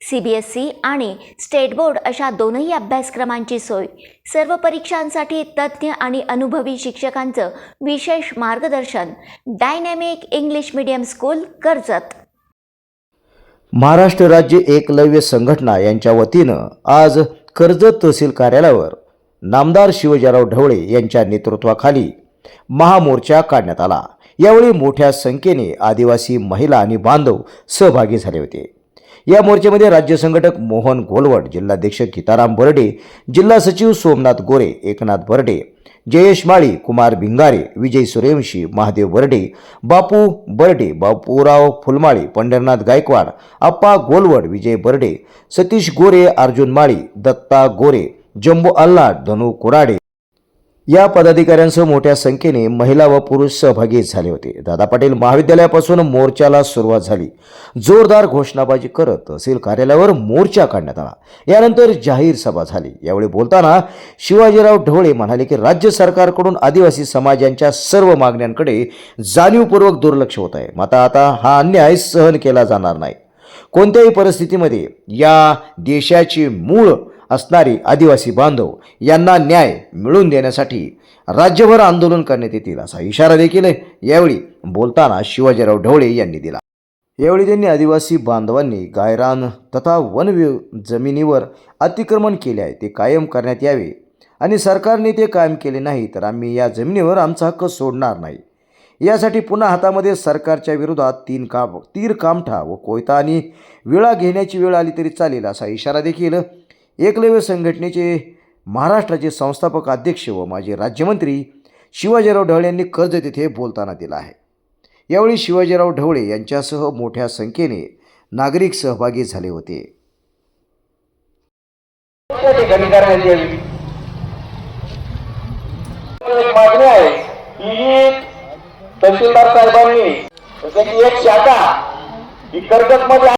C B S E आणि state board अशा दोनही अभ्यासक्रमांची सोय. सर्व परीक्षांसाठी तज्ज्ञ आणि अनुभवी शिक्षकांचं विशेष मार्गदर्शन. Dynamic English medium school Karjat. Maharashtra राज्य एकलव्य संघटना यांच्या वतीनं आज कर्जत तहसील कार्यालयावर नामदार शिवजयराव ढवळे यांच्या नेतृत्वाखाली महामोर्चा काढण्यात आला. यावेळी मोठ्या संख्येने आदिवासी महिला आणि बांधव सहभागी झाले होते. या मोर्चामध्ये राज्य संघटक मोहन गोलवड जिल्हाध्यक्ष गीताराम बर्डे जिल्हा सचिव सोमनाथ गोरे एकनाथ बर्डे जयेश माळी कुमार भिंगारे विजय सूर्यवंशी महादेव बर्डे बापू बर्डे बापूराव फुलमाळी पंढरनाथ गायकवाड आप्पा गोलवड विजय बर्डे सतीश गोरे अर्जुन माळी दत्ता गोरे जम्बो अल्लाड धनु कुराडे या पदाधिकाऱ्यांसह मोठ्या संख्येने महिला व पुरुष सहभागी झाले होते. दादा पाटील महाविद्यालयापासून मोर्चाला सुरुवात झाली. जोरदार घोषणाबाजी करत तहसील कार्यालयावर मोर्चा काढण्यात आला. यानंतर जाहीर सभा झाली. यावेळी बोलताना शिवाजीराव ढवळे म्हणाले की राज्य सरकारकडून आदिवासी समाजांच्या सर्व मागण्यांकडे जाणीवपूर्वक दुर्लक्ष होत आहे. मात्र आता हा अन्याय सहन केला जाणार नाही. कोणत्याही परिस्थितीमध्ये या देशाची मूळ असणारी आदिवासी बांधव यांना न्याय मिळवून देण्यासाठी राज्यभर आंदोलन करण्यात येतील असा इशारा देखील यावेळी बोलताना शिवाजीराव ढवळे यांनी दिला. यावेळी त्यांनी आदिवासी बांधवांनी गायरान तथा वन वि- जमिनीवर अतिक्रमण केले आहे ते कायम करण्यात यावे आणि सरकारने ते कायम केले नाही तर आम्ही या जमिनीवर आमचा हक्क सोडणार नाही. यासाठी पुन्हा हातामध्ये सरकारच्या विरोधात तीन काम तीर कामठा व कोयता आणि विळा घेण्याची वेळ आली तरी चालेल असा इशारा देखील एकलव्य संघटनेचे महाराष्ट्राचे संस्थापक अध्यक्ष व माजी राज्यमंत्री शिवाजीराव ढवळे यांनी कर्ज तिथे बोलताना दिला आहे. यावेळी शिवाजीराव ढवळे यांच्यासह मोठ्या संख्येने नागरिक सहभागी झाले होते. मागणी आहे की तहसीलदार साहेबांनी एक शाखा ही कर्जत मध्ये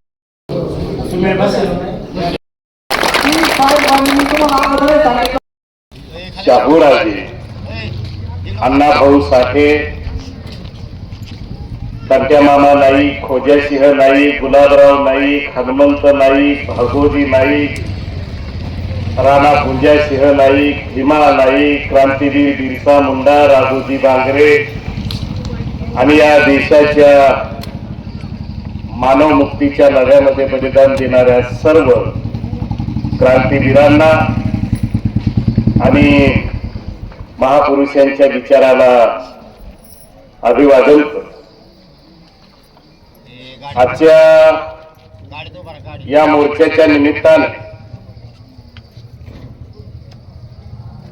शाहूराजे अण्णाभाऊ साठे संत्या मामा नाईक खोजासिंह नाईक गुलाबराव नाईक हनुमंत नाईक भागोजी नाईक राणा पुंजासिंह नाईक भीमा नाईक क्रांतीवीर बिरसा मुंडा राघोजी बांगरे आणि या देशाच्या मानव मुक्तीच्या लढ्यामध्ये बलिदान देणाऱ्या सर्व क्रांतीवीरांना आणि महापुरुषांच्या विचाराला अभिवादन आजच्या या मोर्चाच्या निमित्ताने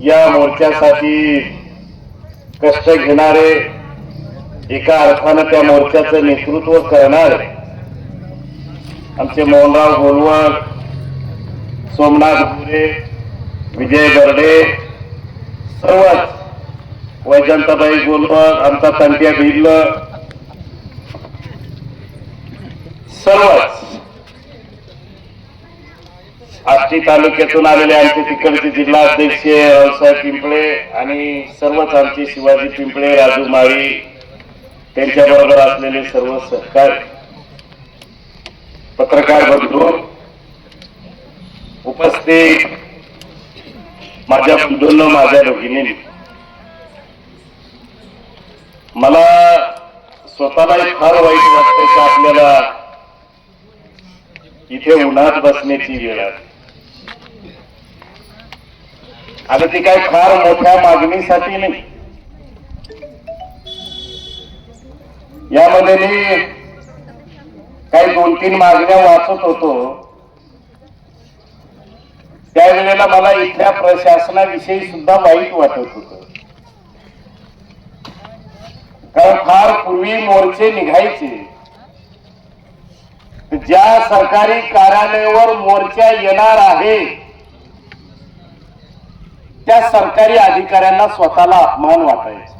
या मोर्चासाठी कष्ट घेणारे एका अर्थानं त्या मोर्चाचं नेतृत्व करणारे आमचे मोहनराव गोलवड सोमनाथ गोरे विजय बर्डे सर्वच. वैजंताबाई गोलवड आमचा तंट्या भिल्ल सर्वच. आष्टी तालुक्यातून आलेले आमचे तिकडचे जिल्हा अध्यक्ष रावसाहेब पिंपळे आणि सर्वच आमचे शिवाजी पिंपळे राजू माळी त्यांच्या बरोबर असलेले सर्व सहकार. पत्रकार बंधू. उपस्थित माझ्या बंधूंना माझ्या भगिनी मला स्वतःला फार वाईट वाटतं की आपल्याला इथे उन्हात बसण्याची वेळ आणि ती काही फार मोठ्या मागणीसाठी नाही. यामध्ये मी काही दोन तीन मागण्या वाचत होतो. त्यावेळेला मला इथल्या प्रशासनाविषयी सुद्धा वाईट वाटत होत. कारण फार पूर्वी मोर्चे निघायचे. ज्या सरकारी कार्यालयावर मोर्चा येणार आहे त्या सरकारी अधिकाऱ्यांना स्वतःला अपमान वाटायचा.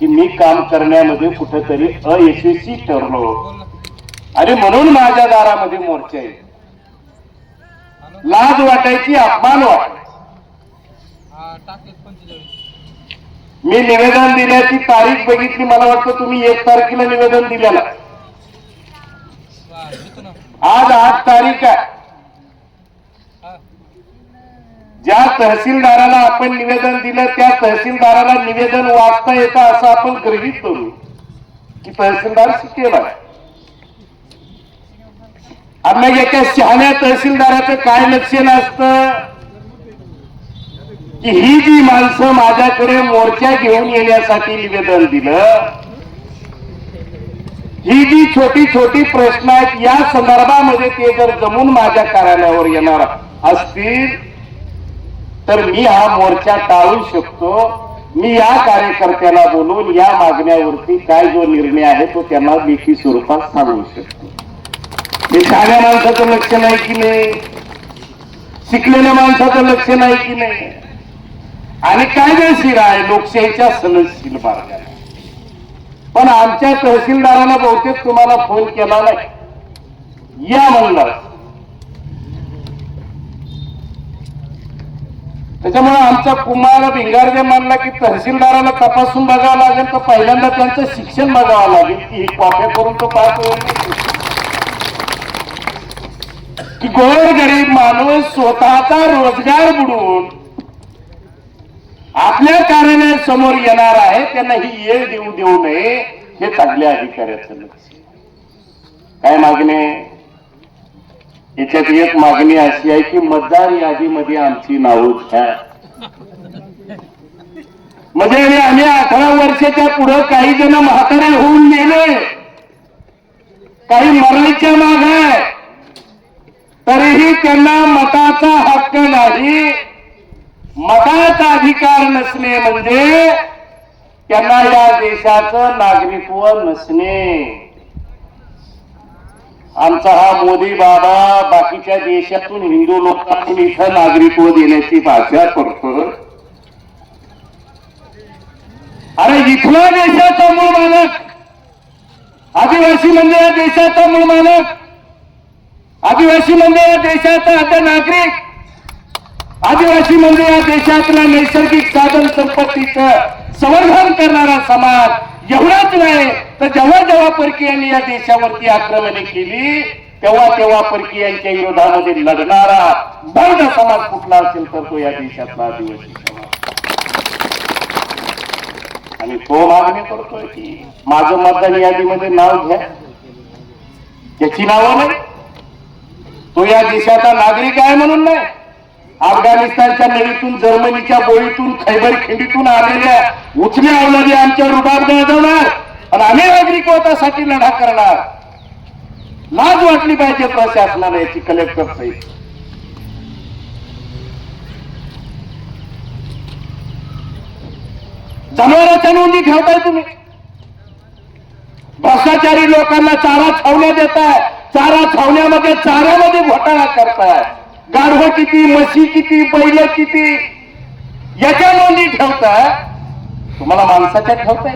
की मी काम करण्यामध्ये कुठेतरी अयशस्वी ठरलो. आणि म्हणून माझ्या दारामध्ये मोर्चा येतो. लाज वाटायची अपमान वाटायची. मी निवेदन दिल्याची तारीख बघितली मला वाटतं तुम्ही एक तारखेला निवेदन दिलेलं. आज आठ तारीख आहे. ज्या तहसीलदाराला आपण निवेदन दिलं त्या तहसीलदाराला निवेदन वाचता येतं असं आपण गृहीत करू की तहसीलदार शिकेल आहे. मग एका शहाण्या तहसीलदाराचं काय लक्षण असत की ही जी माणसं माझ्याकडे मोर्चा घेऊन येण्यासाठी निवेदन दिलं ही जी छोटी छोटी प्रश्न आहेत या संदर्भामध्ये ते जर जमून माझ्या कार्यालयावर येणार असतील तर मी हा मोर्चा टाळू शकतो. मी या कार्यकर्त्याला बोलून या मागण्यावरती काय जो निर्णय आहे तो त्यांना लेखी स्वरूपात सांगू शकतो. हे साध्या माणसाचं लक्ष नाही की नाही? शिकलेल्या माणसाचं लक्ष नाही की नाही? आणि कायदेशीर आहे? लोकशाहीच्या सनदशील मार्गाने. पण आमच्या तहसीलदारानं बहुतेक तुम्हाला फोन केला नाही. या म्हणलं. त्याच्यामुळे आमचा कुमार भिंगारदे मानला की तहसीलदाराला तपासून बघावं लागेल तर पहिल्यांदा त्यांचं शिक्षण बघावं लागेल की ही कॉप्या करून तो पास होईल. की गोर गरीब माणूस स्वतःचा रोजगार बुडवून आपल्या कार्यालयासमोर येणार आहे त्यांना ही येळ देऊ देऊ नये हे चांगल्या अधिकाऱ्याचं लक्ष आहे. काय मागणे? याच्यात एक मागणी अशी आहे की मतदार यादीमध्ये आमची नावं घ्या. म्हणजे आम्ही अठरा वर्षाच्या पुढे काही जण म्हातारे होऊन गेले काही मरायच्या मागा त्यांना मताचा हक्क नाही. मताचा अधिकार नसणे म्हणजे त्यांना या देशाचं नागरिकत्व नसणे. आमचा हा मोदी बाबा बाकीच्या देशातून हिंदू लोकांना इथं नागरिकत्व देण्याची भाषा करतो. अरे इथला देशाचा मूळ मालक आदिवासी म्हणजे या देशाचा मूळ मालक. आदिवासी म्हणजे या देशाचा आता नागरिक. आदिवासी म्हणजे या देशातल्या नैसर्गिक साधन संपत्तीचं संवर्धन करणारा समाज. एवढाच नाही तर जेव्हा जेव्हा परकीयांनी या देशावरती आक्रमणे केली तेव्हा तेव्हा परकीयांच्या विरोधामध्ये लढणारा बंद समाज कुठला असेल तर तो या देशातला आदिवासी समाज. आणि तो मागणी करतोय की माझं मतदान यादीमध्ये नाव घ्या. त्याची नावं नाही तो या देशाचा नागरिक आहे म्हणून नाही. अफगाणिस्तानच्या नळीतून जर्मनीच्या बोळीतून खैबर खिंडीतून आलेल्या उचल्या अवलादी आमच्या रुबाब गाजवणार आणि आम्ही नागरिकत्वासाठी लढा करणार. लाज वाटली पाहिजे प्रशासनाला याची कलेक्टर सहित जनावरांच्या नोंदी ठेवताय तुम्ही. भ्रष्टाचारी लोकांना चारा छावण्या देताय. चारा छावण्यामध्ये चाऱ्यामध्ये घोटाळा करताय. गाढव किती म्हशी किती बैल किती? याच्या नोंदी ठेवताय? तुम्हाला माणसाच्या ठेवताय?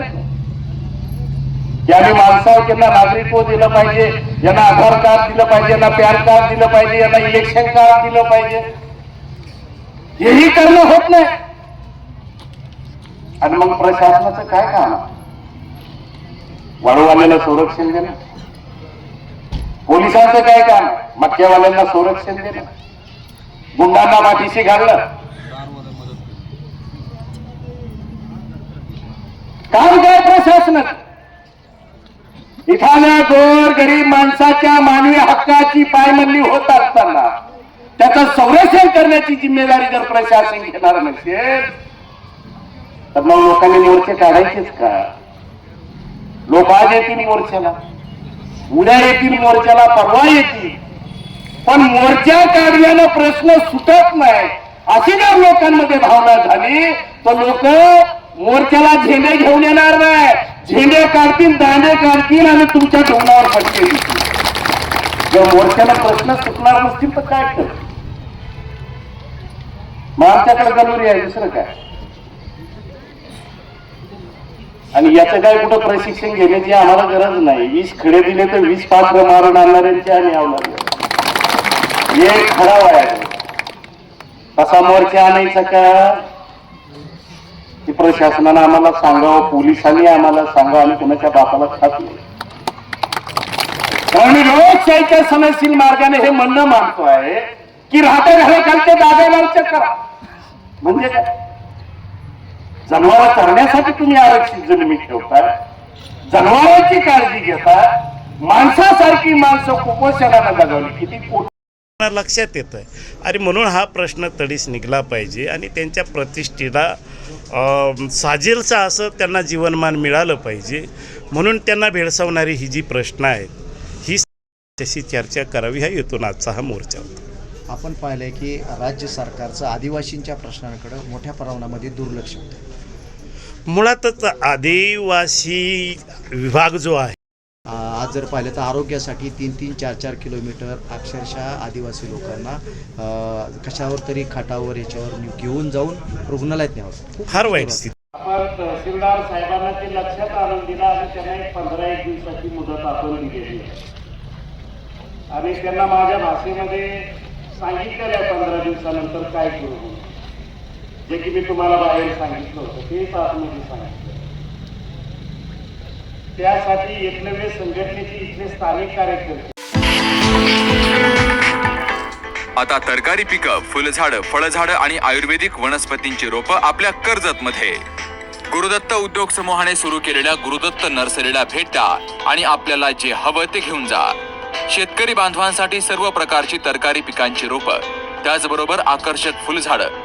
की आम्ही माणसावर त्यांना नागरिकत्व दिलं पाहिजे यांना आधार कार्ड दिलं पाहिजे यांना पॅन कार्ड दिलं पाहिजे यांना इलेक्शन कार्ड दिलं पाहिजे. हेही करणं होत नाही. आणि मग प्रशासनाचं काय काम? आहे? संरक्षण देणं. पोलिसांचं काय काम? मक्यावाल्यांना संरक्षण देणं. गुंडांना माठीशी घालणं. काम काय प्रशासन इथाल्या गोर गरीब माणसाच्या मानवी हक्काची पायमल्ली होत असताना त्याचं संरक्षण करण्याची जिम्मेदारी जर प्रशासन घेणार नसेल तर मग लोकांनी मोर्चे काढायचेच का? लोक आज येतील मोर्चाला. उद्या येतील मोर्चाला परवा येतील. पण मोर्चा काढल्यानं प्रश्न सुटत नाही. अशी जर लोकांमध्ये भावना झाली तर लोक मोर्चाला झेंडे घेऊन येणार नाही. झेंडे काढतील दांडे काढतील आणि तुमच्या ढोंगावर फटके देतील जर मोर्चाला प्रश्न सुटणार नसतील तर काय कर? मग आमच्याकडे गलुरी आहे दुसरं काय? आणि याचं काय कुठं प्रशिक्षण घेण्याची आम्हाला गरज नाही. वीस खडे दिले तर वीस पात्र मारून आणणाऱ्यांची आम्ही अवलंबून एक खराब आहे. तसा मोर्चा आणायचा का? की प्रशासनानं आम्हाला सांगावं पोलिसांनी आम्हाला सांगावं आम्ही कुणाच्या बापाला खात नाही. कारण मी लोकशाहीच्या सनशील मार्गाने हे म्हणणं मानतो आहे की राहत्या घराखालच्या जागेवर करा. म्हणजे काय? जनावर चरण्यासाठी तुम्ही आरक्षित जमिनी ठेवताय. जनावरांची काळजी घेता माणसासारखी माणसं कुपोषणाला जगवली किती पोट लक्षात येतं आहे आणि म्हणून हा प्रश्न तडीस निघला पाहिजे आणि त्यांच्या प्रतिष्ठेला साजेलचं असं त्यांना जीवनमान मिळालं पाहिजे. म्हणून त्यांना भेडसावणारी ही जी प्रश्न आहेत ही त्याशी चर्चा करावी. हा येथून आजचा हा मोर्चा होता. आपण पाहिलंय की राज्य सरकारचं आदिवासींच्या प्रश्नांकडे मोठ्या प्रमाणामध्ये दुर्लक्ष होतं. मुळातच आदिवासी विभाग जो आहे. आज जर पाहिलं तर आरोग्यासाठी तीन तीन चार चार किलोमीटर अक्षरशः आदिवासी लोकांना कशावर तरी खाटावर याच्यावर घेऊन जाऊन रुग्णालयात न्यावं. फार वाईट स्थिती. आपण तहसीलदार साहेबांना ते लक्षात आणून दिलं. आणि त्यांना एक पंधरा एक दिवसाची मुदत आपण दिलेली आहे. आणि त्यांना माझ्या भाषेमध्ये सांगितलेलं आहे पंधरा दिवसानंतर काय करू जे की मी तुम्हाला बाहेर सांगितलं होतं तेच आतमध्ये सांगितलं. त्यासाठी एकलव्य संघटनेचे इथले स्थानिक कार्यकर्ते आता तरकारी पिकं फुलझाडं फळझाडं आणि आयुर्वेदिक वनस्पतींची रोपं आपल्या कर्जत मध्ये गुरुदत्त उद्योग समूहाने सुरू केलेल्या गुरुदत्त नर्सरीला भेट द्या आणि आपल्याला जे हवं ते घेऊन जा. शेतकरी बांधवांसाठी सर्व प्रकारची तरकारी पिकांची रोपं त्याचबरोबर आकर्षक फुलझाडं